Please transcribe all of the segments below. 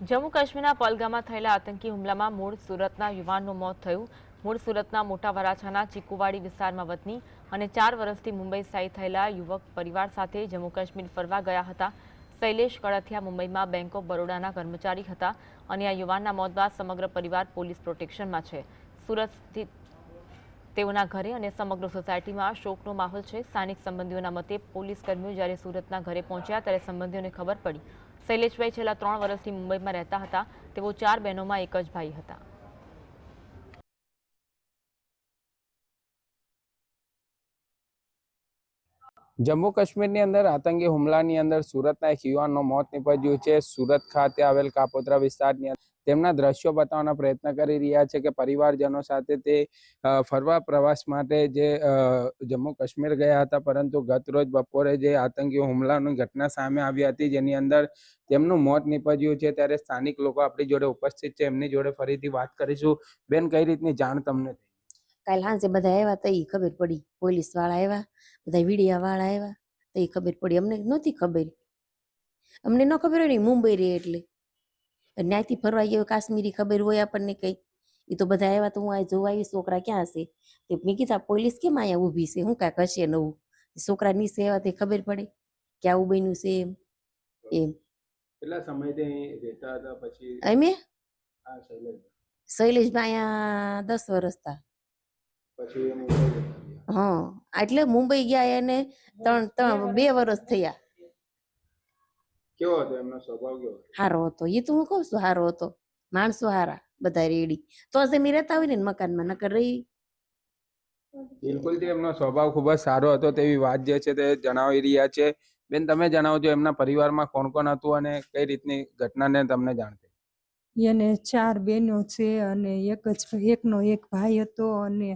જમ્મુ કાશ્મીરના પલગામાં થયેલા આતંકી હુમલામાં મૂળ સુરતના યુવાનનું મોત થયું. મૂળ સુરતના મોટા વરાછાના ચીકુવાડી વિસ્તારમાં વતની અને ચાર વર્ષથી મુંબઈ સ્થાયી થયેલા યુવક પરિવાર સાથે જમ્મુ કાશ્મીર ફરવા ગયા હતા. શૈલેષ કળથિયા મુંબઈમાં બેંક ઓફ બરોડાના કર્મચારી હતા અને આ યુવાનના મોત બાદ સમગ્ર પરિવાર પોલીસ પ્રોટેક્શનમાં છે. સુરત તેઓના ઘરે અને સમગ્ર સોસાયટીમાં શોકનો માહોલ છે. સ્થાનિક સંબંધીઓના મતે પોલીસ કર્મીઓ જ્યારે સુરતના ઘરે પહોંચ્યા ત્યારે સંબંધીઓને ખબર પડી શૈલેષભાઈ છેલ્લા ત્રણ વર્ષથી મુંબઈમાં રહેતા હતા. તેઓ ચાર બહેનોમાં એક જ ભાઈ હતા. જમ્મુ કાશ્મીરની અંદર આતંકી હુમલાની અંદર સુરતના એક યુવાનનું મોત નીપજ્યું છે. સુરત ખાતે આવેલ કાપોદ્રા વિસ્તારની તેમના દ્રશ્યો બતાવવાનો પ્રયત્ન કરી રહ્યા છે કે પરિવારજનો સાથે તે ફરવા પ્રવાસ માટે જે જમ્મુ કાશ્મીર ગયા હતા, પરંતુ ગત રોજ બપોરે જે આતંકી હુમલાની ઘટના સામે આવી હતી, જેની અંદર તેમનું મોત નીપજ્યું છે, ત્યારે સ્થાનિક લોકો આપણી જોડે ઉપસ્થિત છે, એમની જોડે ફરીથી વાત કરીશું. બેન, કઈ રીતની જાણ તમને કાલ સાંજે બધા આવ્યા તો એ ખબર પડી. પોલીસવાળા આવ્યા, બધા વીડિયા વાળા આવ્યા, તો એ ખબર પડી. અમને નહોતી ખબર. અમને ન ખબર હોય ને મુંબઈ રે એટલે. ત્યાંથી ફરવા ગયો કાશ્મીરી ખબર હોય આપણને કઈ. એ તો બધા આવ્યા તો હું આ જોવા આવી છોકરા ક્યાં હશે? તે મેં કીધા પોલીસ કેમ અહીંયા ઊભી છે? હું કાંઈક હશે નવું? છોકરા નીચે આવ્યા તે ખબર પડે કે આવું બન્યું છે એમ. એમ. કેટલા સમય તે રહેતા હતા પછી? અમે શૈલેષભાઈ અહીંયા દસ વર્ષ હતા પછી. હા એટલે મુંબઈ ગયા એને ત્રણ ત્રણ બે વર્ષ થયા. કેવો હતો એમનો સ્વભાવ કેવો હારો હતો એ તો હું કઉ છું હારો હતો માણસો હારા બધા રેડી તો જ અમે રહેતા હોય ને મકાનમાં નકર રહી બિલકુલ તે એમનો સ્વભાવ ખૂબ જ સારો હતો તેવી વાત જે છે તે જણાવી રહ્યા છે બેન તમે જણાવજો એમના પરિવારમાં કોણ કોણ હતું અને કઈ રીતની ઘટનાને તમને જાણ એને ચાર બહેનો છે અને એક જ એકનો એક ભાઈ હતો અને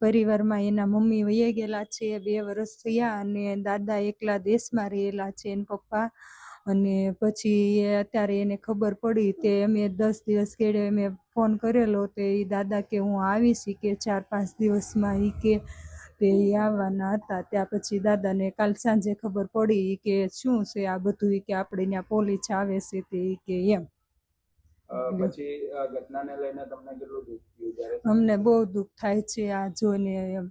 પરિવારમાં એના મમ્મી વયે ગયેલા છે બે વર્ષ થયા અને દાદા એકલા દેશમાં રહેલા છે એના પપ્પા અને પછી એ અત્યારે એને ખબર પડી તે અમે દસ દિવસ કેડે અમે ફોન કરેલો તે એ દાદા કે હું આવીશ એ કે ચાર પાંચ દિવસમાં એ કે તે આવવાના હતા. ત્યાં પછી દાદાને કાલ સાંજે ખબર પડી કે શું છે આ બધું કે આપણે ત્યાં પોલીસ આવે છે તે કે એમ. પછી આ ઘટનાને લઈને તમને કેટલું દુઃખ થયું અમને બહુ દુઃખ થાય છે આ જોઈને એમ.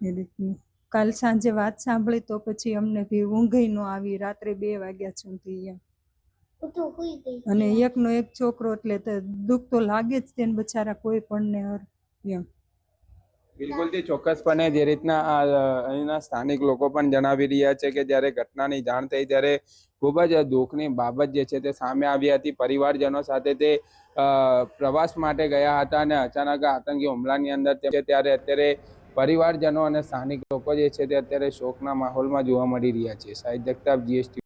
એ રીતનું. કાલ સાંજે વાત સાંભળી તો પછી અમને ભી ઊંઘ ન આવી રાત્રે બે વાગ્યા સુધી એમ. અને એકનો એક છોકરો એટલે દુઃખ તો લાગે જ તેને બચારા કોઈ પણ ને હર એમ. બિલકુલ તે ચોક્કસપણે જે રીતના આ અહીંના સ્થાનિક લોકો પણ જણાવી રહ્યા છે કે જ્યારે ઘટનાની જાણ થઈ ત્યારે ખૂબ જ દુઃખની બાબત જે છે તે સામે આવી હતી. પરિવારજનો સાથે તે અ, પ્રવાસ માટે ગયા હતા અને અચાનક આતંકી હુમલાની અંદર ત્યારે અત્યારે પરિવારજનો અને સ્થાનિક લોકો જે છે તે અત્યારે શોકના માહોલમાં જોવા મળી રહ્યા છે. સાહિદ જગતાપ જીએસટી